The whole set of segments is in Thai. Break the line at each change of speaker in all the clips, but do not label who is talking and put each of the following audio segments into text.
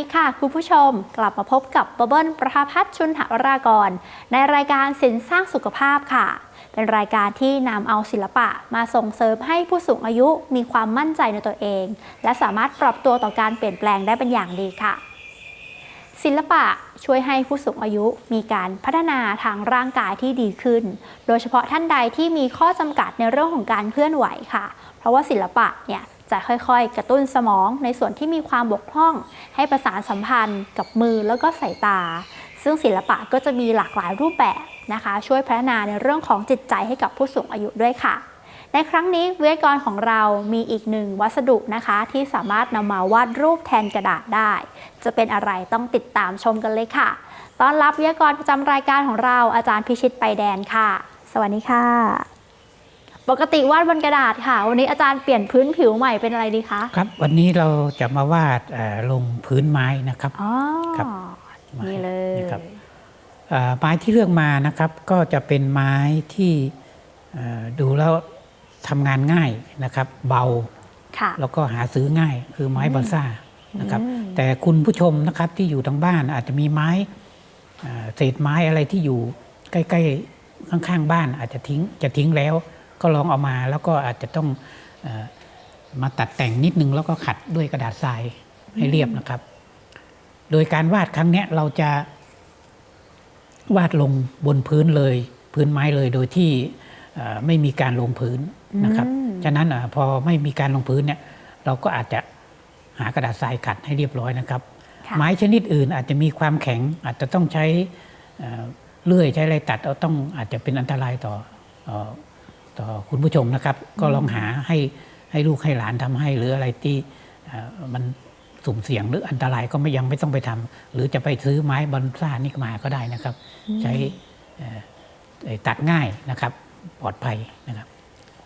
ดีค่ะ คุณผู้ชมกลับมาพบกับเบเบิลประภาพัฒน์ชุนหวรากร ในรายการสินสร้างสุขภาพค่ะ เป็นรายการที่นำเอาศิลปะมาส่งเสริมให้ผู้สูงอายุมีความมั่นใจในตัวเอง และสามารถปรับตัวต่อการเปลี่ยนแปลงได้เป็นอย่างดีค่ะ ศิลปะช่วยให้ผู้สูงอายุมีการพัฒนาทางร่างกายที่ดีขึ้น โดยเฉพาะท่านใดที่มีข้อจำกัดในเรื่องของการเคลื่อนไหวค่ะ เพราะว่าศิลปะเนี่ย จะค่อยๆ กระตุ้นสมองในส่วนที่มีความบกพร่อง ให้ประสานสัมพันธ์กับมือแล้วก็สายตา ซึ่งศิลปะก็จะมีหลากหลายรูปแบบนะคะ ช่วยพัฒนาในเรื่องของจิตใจให้กับผู้สูงอายุด้วยค่ะ ในครั้งนี้วิทยากรของเรามีอีกหนึ่งวัสดุนะคะ ที่สามารถนำมาวาดรูปแทนกระดาษได้ จะเป็นอะไรต้องติดตามชมกันเลยค่ะต้อนรับวิทยากรประจำรายการของเราอาจารย์พิชิตไปแดนค่ะ สวัสดีค่ะ ปกติวาดบนกระดาษค่ะ วันนี้อาจารย์เปลี่ยนพื้นผิวใหม่เป็นอะไรดีคะ
ครับ วันนี้เราจะมาวาดเอ่อลงพื้นไม้นะครับ
อ๋อ
ครับ
นี่เลย
นี่ครับเอ่อไม้ที่เลือกมานะครับก็จะเป็นไม้ที่เอ่อดูแล้วทำงานง่ายนะครับ เบา
ค่ะ
แล้วก็หาซื้อง่ายคือไม้บอนซ่านะครับ
อืม
แต่คุณผู้ชมนะครับที่อยู่ทางบ้านอาจจะมีไม้เอ่อเศษไม้อะไรที่อยู่ใกล้ๆข้างๆบ้านอาจจะทิ้งจะทิ้งแล้ว ก็ลองเอามาแล้วก็อาจจะต้องเออมาตัดแต่งนิดนึงแล้วก็ขัดด้วยกระดาษทรายให้เรียบนะครับ โดยการวาดครั้งเนี้ยเราจะวาดลงบนพื้นเลย พื้นไม้เลยโดยที่เอ่อไม่มีการลงพื้นนะครับ
อืม
ฉะนั้นเอ่อพอไม่มีการลงพื้นเนี่ยเราก็อาจจะหากระดาษทรายขัดให้เรียบร้อยนะครับ
ค่ะ
ไม้ชนิดอื่นอาจจะมีความแข็ง อาจจะต้องใช้เอ่อเลื่อยใช้อะไรตัดเอาต้องอาจจะเป็นอันตรายต่อเอ่อ ต่อคุณผู้ชมนะครับ ก็ลองหาให้ให้ลูกให้หลานทำให้ หรืออะไรที่เอ่อมันสุ่มเสี่ยงหรืออันตรายก็ไม่ยังไม่ต้องไปทำหรือจะไปซื้อไม้บอนซ่านี่มาก็ได้นะครับ ใช้เอ่อเอ่อตัดง่ายนะครับปลอดภัยนะครับ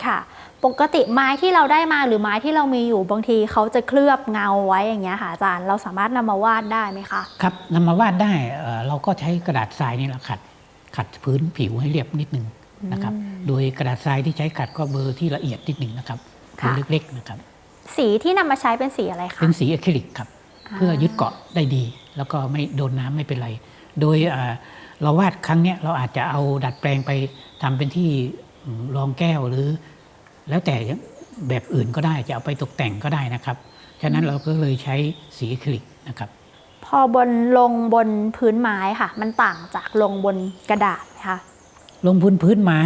ค่ะ ปกติไม้ที่เราได้มาหรือไม้ที่เรามีอยู่บางทีเขาจะเคลือบเงาไว้อย่างเงี้ยค่ะอาจารย์เราสามารถนำมาวาดได้ไหมคะ
ครับนำมาวาดได้เอ่อเราก็ใช้กระดาษทรายนี่แหละขัดขัดพื้นผิวให้เรียบนิดนึง นะครับโดยกระดาษทรายที่ใช้ขัดก็เบอร์ที่ละเอียดนิดหนึ่งนะครับเบอ
ค่ะ
ร์เล็กๆนะครับ
สีที่นำมาใช้เป็นสีอะไรคะ
เป็นสีอะคริลิกครับเพื่อยึดเกาะได้ดี แล้วก็ไม่โดนน้ำไม่เป็นไร โดยเอ่อเราวาดครั้งเนี้ยเราอาจจะเอาดัดแปลงไปทำเป็นที่อืมรองแก้วหรือ แล้วแต่แบบอื่นก็ได้จะเอาไปตกแต่งก็ได้นะครับฉะนั้นเราก็เลยใช้สีอะคริลิกนะครับ
พอบนลงบนพื้นไม้ค่ะ มันต่างจากลงบนกระดาษไหมคะ
ลงพื้นพื้นไม้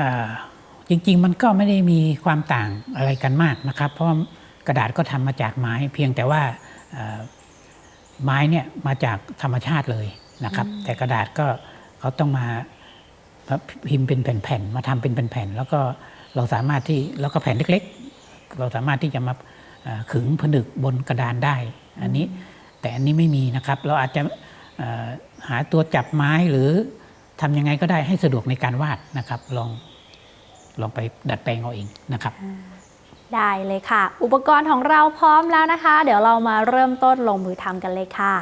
อ่าจริง ๆ มันก็ไม่ได้มีความต่างอะไรกันมากนะครับ เพราะกระดาษก็ทำมาจากไม้เพียงแต่ว่าอ่าไม้เนี่ยมาจากธรรมชาติเลยนะครับ แต่กระดาษก็เขาต้องมาพิมพ์เป็นแผ่นๆมาทำเป็นแผ่นๆแล้วก็เราสามารถที่แล้วก็แผ่นเล็ก ๆ เราสามารถที่จะมาอ่าขึงผนึกบนกระดานได้ อันนี้แต่อันนี้ไม่มีนะครับ เราอาจจะอ่าหาตัวจับไม้หรือ ทำยังไงก็ได้ให้สะดวกในการวาดนะครับ ลองลองไปดัดแปลงเอาเองนะครับ
ได้เลยค่ะ อุปกรณ์ของเราพร้อมแล้วนะคะ เดี๋ยวเรามาเริ่มต้นลงมือทำกันเลยค่ะ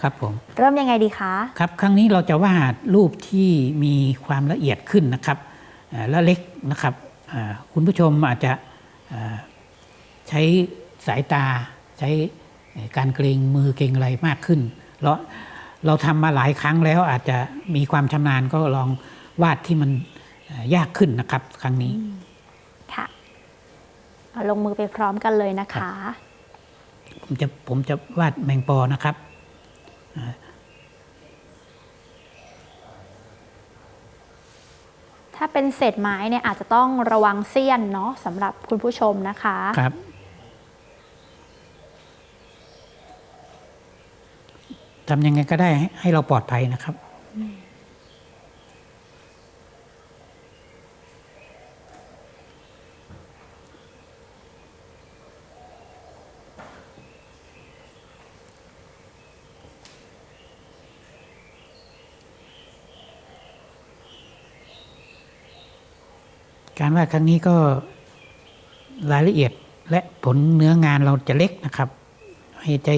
ครับผม
เริ่มยังไงดีคะ
ครับ ครั้งนี้เราจะวาดรูปที่มีความละเอียดขึ้นนะครับอ่าและเล็กนะครับอ่าคุณผู้ชมอาจจะอ่าใช้สายตาใช้การเกรงมือเกรงอะไรมากขึ้นเรา เราทำมาหลายครั้งแล้วอาจจะมีความชำนาญก็ลองวาดที่มันอ่ายากขึ้นนะครับ ครั้งนี้
ค่ะเอาลงมือไปพร้อมกันเลยนะคะ
ผมจะผมจะวาดแมงปอนะครับ
ถ้าเป็นเศษไม้เนี่ยอาจจะต้องระวังเสี้ยนเนาะสำหรับคุณผู้ชมนะคะ
ครับ ทำยังไงก็ได้ให้ใหเราปลอดภัยนะครับ การวาดครั้งนี้ก็รายละเอียดและผลเนื้องานเราจะเล็กนะครับ ให้ใจ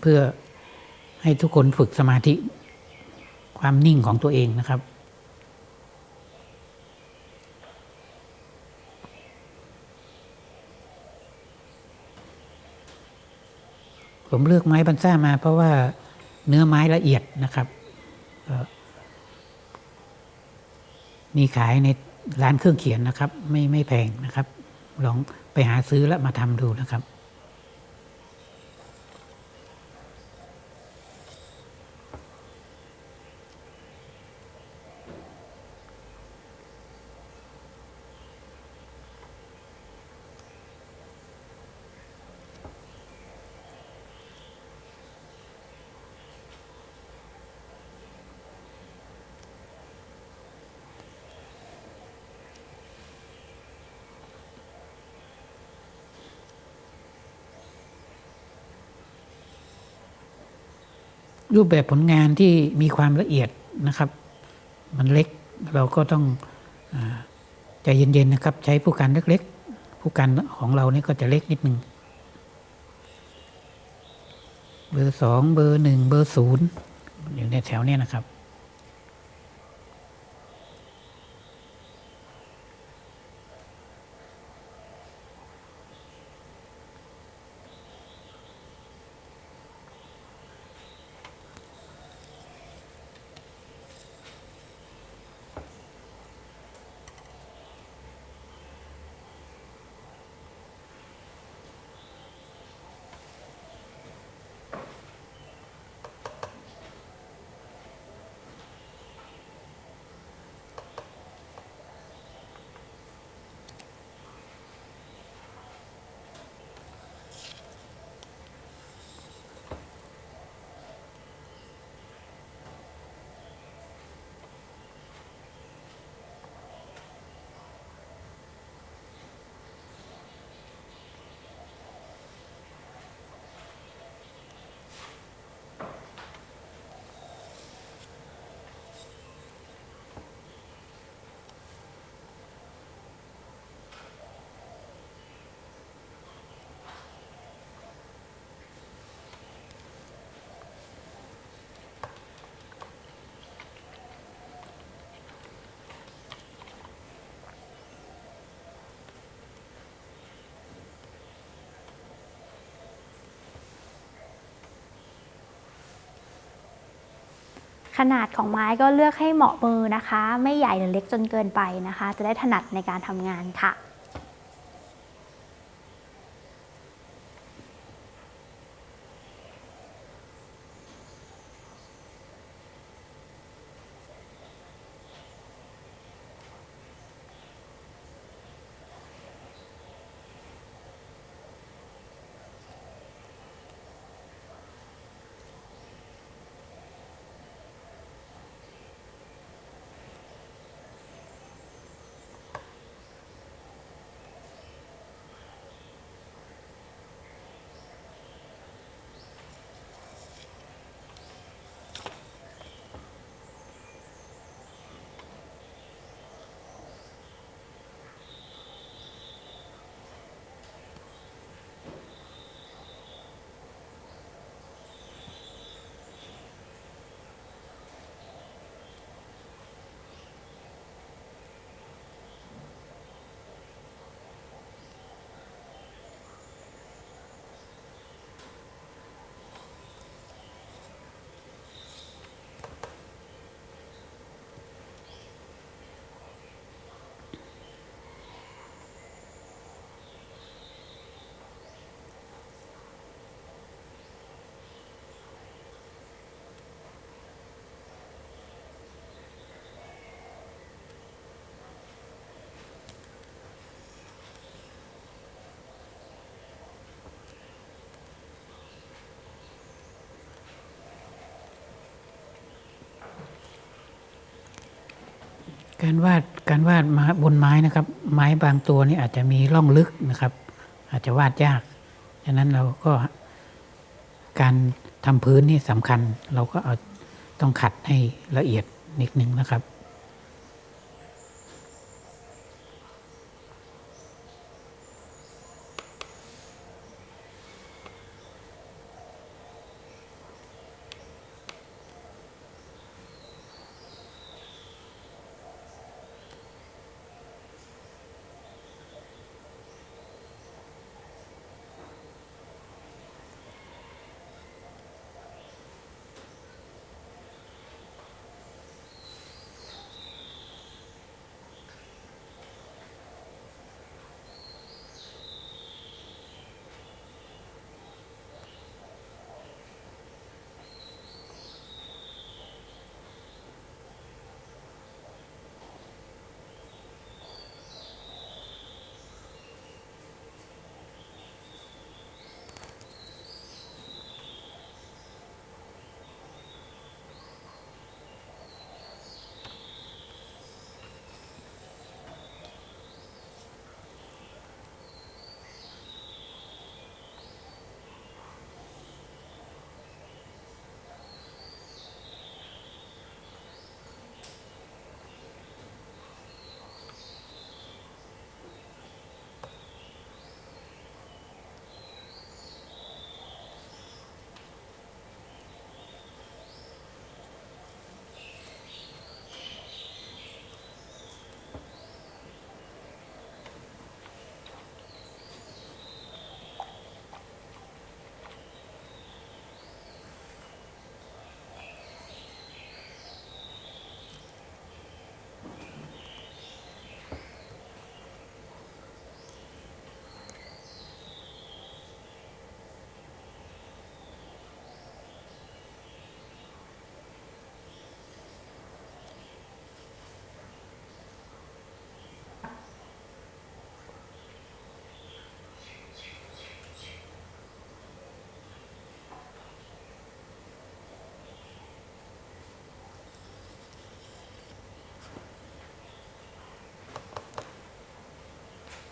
เพื่อให้ทุกคนฝึกสมาธิความนิ่งของตัวเองนะครับ ผมเลือกไม้บันซ่ามาเพราะว่าเนื้อไม้ละเอียดนะครับ มีขายในร้านเครื่องเขียนนะครับ ไม่ไม่แพงนะครับ ลองไปหาซื้อแล้วมาทำดูนะครับ รูปแบบผลงานที่มีความละเอียดนะครับ มันเล็กเราก็ต้องอใจเย็นๆนะครับ ใช้ผู้การเล็กๆ ผู้การของเรานี่ก็จะเล็กนิดนึงเบอร์สองเบอร์หนึ่งเบอร์ศูนย์อยู่ในแถวเนี้ยนะครับ
นาดของไม้ก็เลือกให้เหมาะมือนะคะ ไม่ใหญ่หรือเล็กจนเกินไปนะคะ จะได้ถนัดในการทำงานค่ะ
การวาดการวาดมาบนไม้นะครับ ไม้บางตัวนี่อาจจะมีร่องลึกนะครับ อาจจะวาดยากฉะนั้นเราก็การทำพื้นนี่สำคัญ เราก็เอาต้องขัดให้ละเอียดนิดนึงนะครับ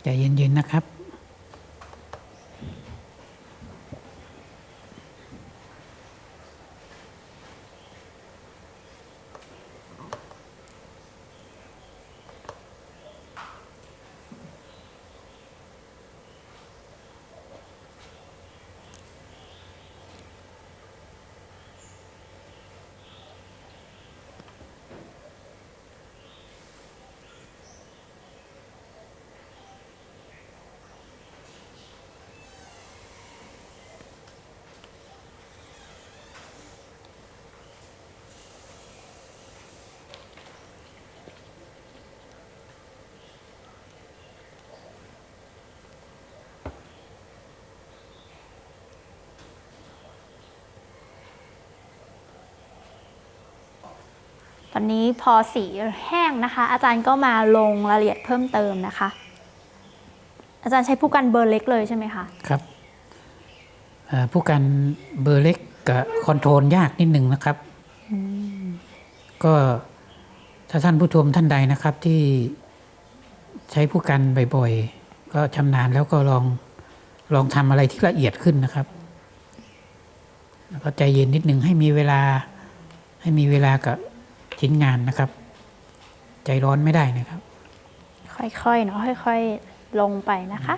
ใจเย็นๆนะครับ
ตอนนี้พอสีแห้งนะคะ อาจารย์ก็มาลงรายละเอียดเพิ่มเติมนะคะ อาจารย์ใช้ผู้กันเบอร์เล็กเลยใช่ไหมคะ
ครับเอ่อผู้การเบอร์เล็กกับคอนโทรลยากนิดหนึ่งนะครับก็ถ้าท่านผู้ชมท่านใดนะครับที่ใช้ผู้กันบ่อยๆ ก็ชำนาญแล้วก็ลองลองทำอะไรที่ละเอียดขึ้นนะครับ แล้วก็ใจเย็นนิดหนึ่งให้มีเวลาให้มีเวลากับ ชิ้นงานนะครับ ใจร้อนไม่ได้นะครับ
ค่อยๆเนาะค่อย ๆ ลงไปนะคะ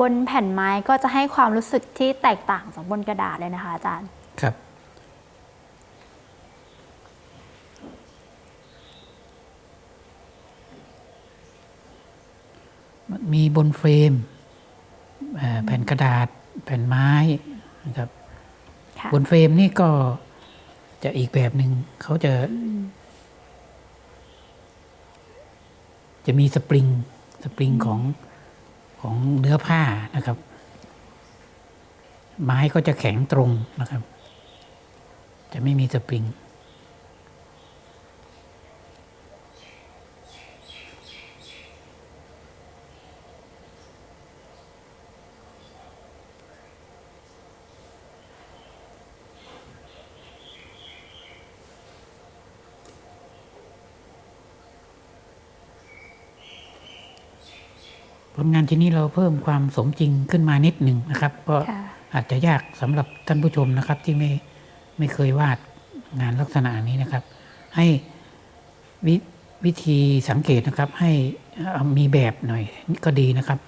บนแผ่นไม้ก็จะให้ความรู้สึกที่แตกต่างจากบนกระดาษเลยนะคะอาจารย์
ครั บมีบนเฟรมเอ่อแผ่นกระดาษแผ่นไม้นะครับ
ค่ะ
บนเฟรมนี่ก็จะอีกแบบหนึ่งเขาจะ จะมีสปริงสปริงของของเนื้อผ้านะครับ ไม้ก็จะแข็งตรงนะครับ จะไม่มีสปริง ผลงานชิ้นนี้เราเพิ่มความสมจริงขึ้นมานิดหนึ่งนะครับ ก็
ค่ะ
อาจจะยากสำหรับท่านผู้ชมนะครับ ที่ไม่ไม่เคยวาดงานลักษณะนี้นะครับ ให้ววิธีสังเกตนะครับ ให้เอามีแบบหน่อยก็ดีนะครับ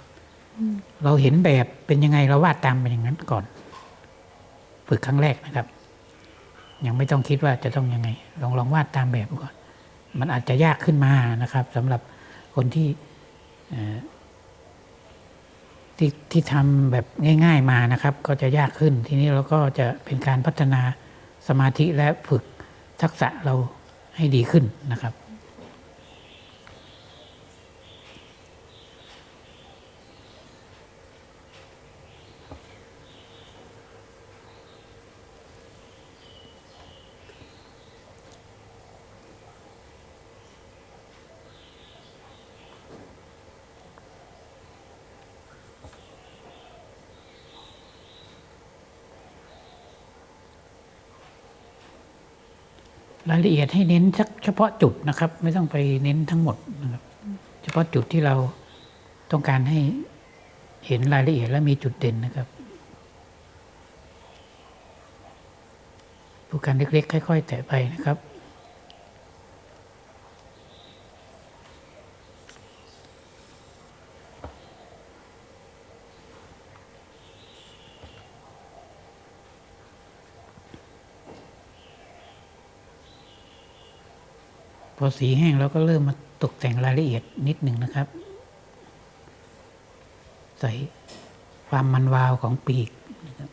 เราเห็นแบบเป็นยังไงเราวาดตามเป็นอย่างนั้นก่อน ฝึกครั้งแรกนะครับ ยังไม่ต้องคิดว่าจะต้องยังไง ลองลองวาดตามแบบก่อน มันอาจจะยากขึ้นมานะครับสำหรับคนที่เอ่อ ที่ที่ทำแบบง่าย ๆมานะครับ ก็จะยากขึ้น ทีนี้เราก็จะเป็นการพัฒนาสมาธิและฝึกทักษะเราให้ดีขึ้นนะครับ ละเอียดให้เน้นเฉพาะจุดนะครับ ไม่ต้องไปเน้นทั้งหมดนะครับ เฉพาะจุดที่เราต้องการให้เห็นรายละเอียดและมีจุดเด่นนะครับผู้การเล็กๆค่อย ๆ แตะไปนะครับ อสีแห้งเราก็เริ่มมาตกแต่งรายละเอียดนิดหนึ่งนะครับ ใส่ความมันวาวของปีกนะครับ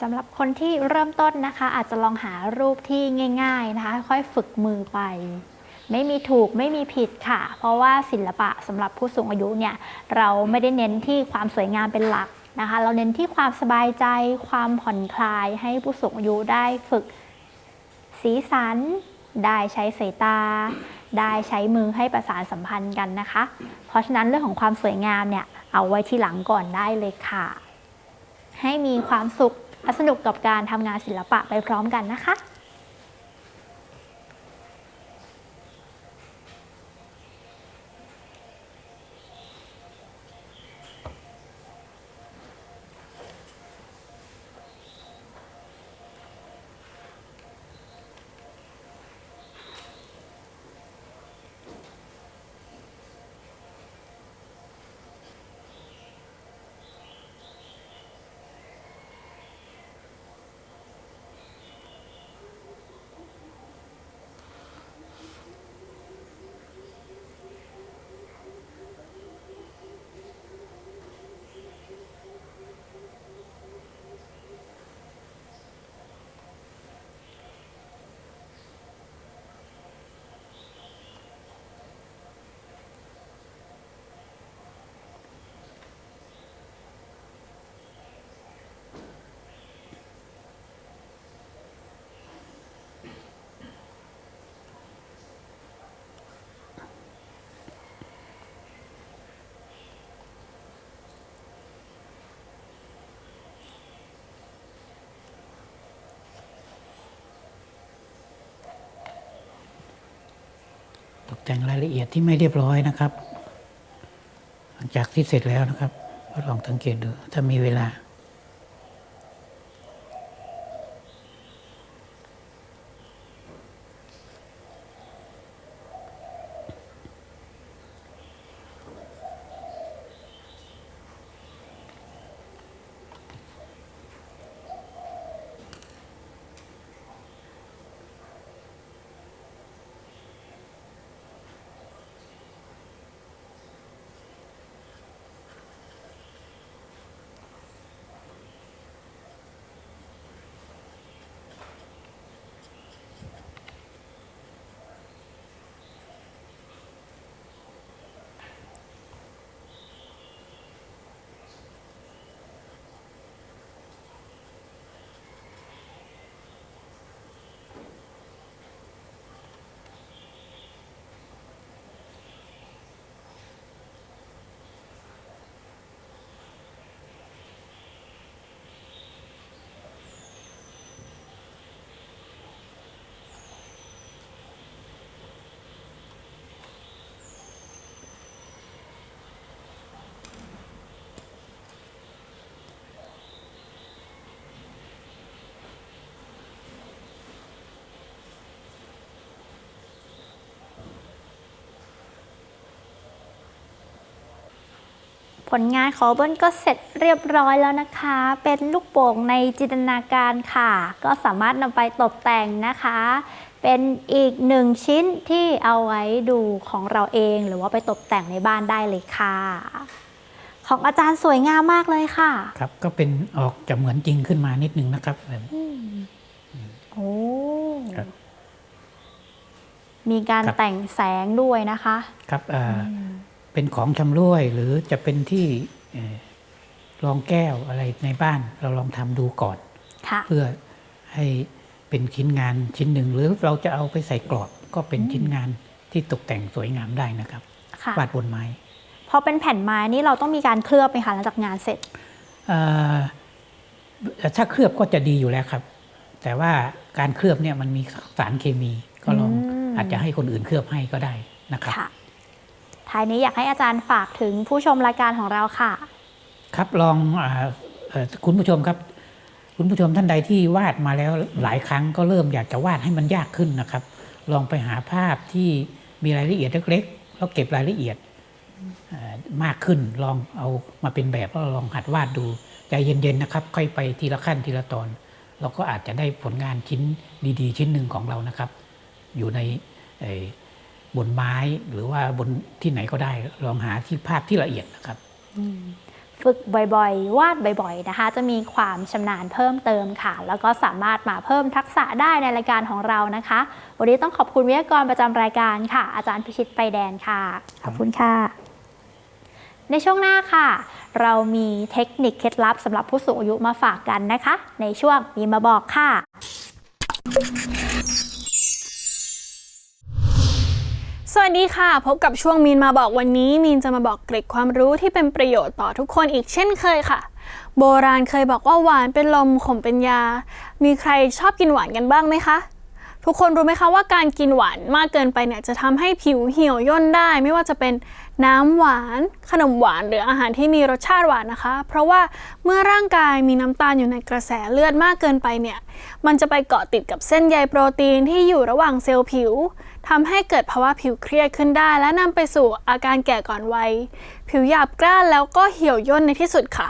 สำหรับคนที่เริ่มต้นนะคะ อาจจะลองหารูปที่ง่าย ๆนะคะ ค่อยฝึกมือไป ไม่มีถูกไม่มีผิดค่ะ เพราะว่าศิลปะสำหรับผู้สูงอายุเนี่ยเราไม่ได้เน้นที่ความสวยงามเป็นหลักนะคะ เราเน้นที่ความสบายใจ ความผ่อนคลายให้ผู้สูงอายุได้ฝึกสีสัน ได้ใช้สายตา ได้ใช้มือให้ประสานสัมพันธ์กันนะคะ เพราะฉะนั้นเรื่องของความสวยงามเนี่ยเอาไว้ที่หลังก่อนได้เลยค่ะ ให้มีความสุขและสนุกกับการทำงานศิลปะไปพร้อมกันนะคะ
แต่งรายละเอียดที่ไม่เรียบร้อยนะครับหลังจากที่เสร็จแล้วนะครับก็ลองสังเกตดูถ้ามีเวลา
ผลงานของเบิ้ลก็เสร็จเรียบร้อยแล้วนะคะ เป็นลูกโป่งในจินตนาการค่ะ ก็สามารถนำไปตกแต่งนะคะ เป็นอีกหนึ่งชิ้นที่เอาไว้ดูของเราเอง หรือว่าไปตกแต่งในบ้านได้เลยค่ะ ของอาจารย์สวยงามมากเลยค่ะ
ครับ ก็เป็นออกจะเหมือนจริงขึ้นมานิดนึงนะครับ
โอ้
ครับ
มีการ
ครับ
แต่งแสงด้วยนะคะ
ครับ เอ่ออเป็นของชำร่วย หรือจะเป็นที่เอ่อรองแก้วอะไรในบ้าน เราลองทำดูก่อน
ค่ะ
เพื่อให้เป็นชิ้นงานชิ้นหนึ่ง หรือเราจะเอาไปใส่กรอบก็เป็นชิ้นงานที่ตกแต่งสวยงามได้นะครับ
ค่ะ
วาดบนไม้
พอเป็นแผ่นไม้นี่เราต้องมีการเคลือบไหมคะหลังจากงานเสร็จ
เอ่อถ้าเคลือบก็จะดีอยู่แล้วครับ แต่ว่าการเคลือบเนี่ยมันมีสารเคมีก็ลอง
อืม
อาจจะให้คนอื่นเคลือบให้ก็ได้นะครับ
ค่ะ ท้ายนี้อยากให้อาจารย์ฝากถึงผู้ชมรายการของเราค่ะ
ครับลองออคุณผู้ชมครับ คุณผู้ชมท่านใดที่วาดมาแล้วหลายครั้งก็เริ่มอยากจะวาดให้มันยากขึ้นนะครับ ลองไปหาภาพที่มีรายละเอียดเล็กๆแล้วเก็บรายละเอียดมากขึ้นลองเอามาเป็นแบบแล้วลองหัดวาดดูใจเย็นๆนะครับ ค่อยไปทีละขั้นทีละตอน เราก็อาจจะได้ผลงานชิ้นดีๆ ชิ้นหนึ่งของเรานะครับ อยู่ในอ บนไม้หรือว่าบนที่ไหนก็ได้ลองหาที่ภาพที่ละเอียดนะครับ
ฝึกบ่อยๆ วาดบ่อยๆ นะคะ จะมีความชำนาญเพิ่มเติมค่ะ แล้วก็สามารถมาเพิ่มทักษะได้ในรายการของเรานะคะ วันนี้ต้องขอบคุณวิทยากรประจำรายการค่ะ อาจารย์พิชิตไปแดนค่ะ ขอบคุณค่ะ ในช่วงหน้าค่ะ เรามีเทคนิคเคล็ดลับสำหรับผู้สูงอายุมาฝากกันนะคะ ในช่วงมีมาบอกค่ะ
สวัสดีค่ะ พบกับช่วงมีนมาบอกวันนี้ มีนจะมาบอกเกร็ดความรู้ที่เป็นประโยชน์ต่อทุกคนอีกเช่นเคยค่ะ โบราณเคยบอกว่าหวานเป็นลมขมเป็นยา มีใครชอบกินหวานกันบ้างไหมคะ ทุกคนรู้ไหมคะว่าการกินหวานมากเกินไปเนี่ยจะทำให้ผิวเหี่ยวย่นได้ ไม่ว่าจะเป็นน้ำหวาน ขนมหวานหรืออาหารที่มีรสชาติหวานนะคะ เพราะว่าเมื่อร่างกายมีน้ำตาลอยู่ในกระแสเลือดมากเกินไปเนี่ยมันจะไปเกาะติดกับเส้นใยโปรตีนที่อยู่ระหว่างเซลล์ผิวทำให้เกิดภาวะผิวเครียดขึ้นได้ และนำไปสู่อาการแก่ก่อนวัย ผิวหยาบกร้านแล้วก็เหี่ยวย่นในที่สุดค่ะ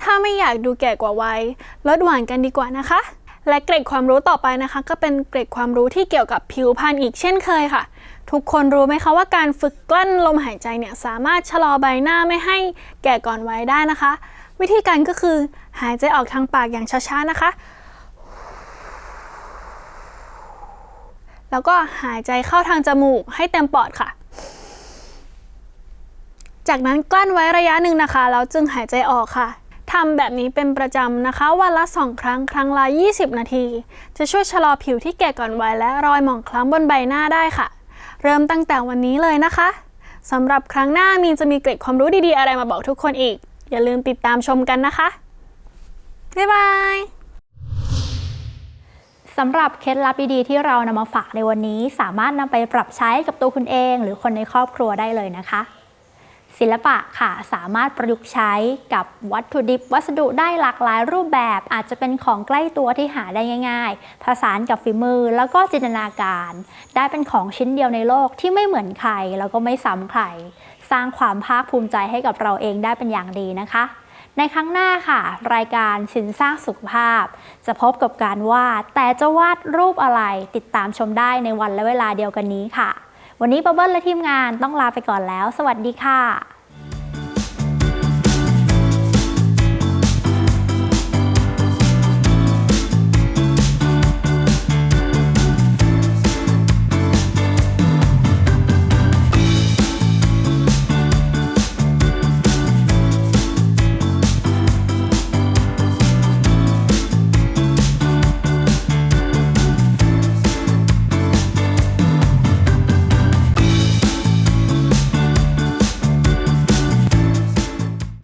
ถ้าไม่อยากดูแก่กว่าวัยลดหวานกันดีกว่านะคะ และเกร็ดความรู้ต่อไปนะคะ ก็เป็นเกร็ดความรู้ที่เกี่ยวกับผิวพรรณอีกเช่นเคยค่ะ ทุกคนรู้ไหมคะว่าการฝึกกลั้นลมหายใจเนี่ยสามารถชะลอใบหน้าไม่ให้แก่ก่อนวัยได้นะคะ วิธีการก็คือหายใจออกทางปากอย่างช้าๆนะคะ แล้วก็หายใจเข้าทางจมูกให้เต็มปอดค่ะ จากนั้นกลั้นไว้ระยะหนึ่งนะคะแล้วจึงหายใจออกค่ะ ทำแบบนี้เป็นประจำนะคะ วันละ 2 ครั้งครั้งละ 20 นาที จะช่วยชะลอผิวที่แก่ก่อนวัยและรอยหมองคล้ำบนใบหน้าได้ค่ะ เริ่มตั้งแต่วันนี้เลยนะคะสำหรับครั้งหน้ามีนจะมีเกร็ดความรู้ดีๆ อะไรมาบอกทุกคนอีก อย่าลืมติดตามชมกันนะคะ บ๊ายบาย
สำหรับเคล็ดลับดีๆที่เรานำมาฝากในวันนี้ สามารถนำไปปรับใช้กับตัวคุณเอง หรือคนในครอบครัวได้เลยนะคะ ศิลปะค่ะสามารถประยุกต์ใช้กับวัตถุดิบวัสดุได้หลากหลายรูปแบบ อาจจะเป็นของใกล้ตัวที่หาได้ง่าย ๆ ผสานกับฝีมือแล้วก็จินตนาการ ได้เป็นของชิ้นเดียวในโลกที่ไม่เหมือนใครแล้วก็ไม่ซ้ำใคร สร้างความภาคภูมิใจให้กับเราเองได้เป็นอย่างดีนะคะ ในครั้งหน้าค่ะ รายการสินสร้างสุขภาพ จะพบกับการวาด แต่จะวาดรูปอะไรติดตามชมได้ในวันและเวลาเดียวกันนี้ค่ะ วันนี้บับเบิ้ลและทีมงานต้องลาไปก่อนแล้ว สวัสดีค่ะ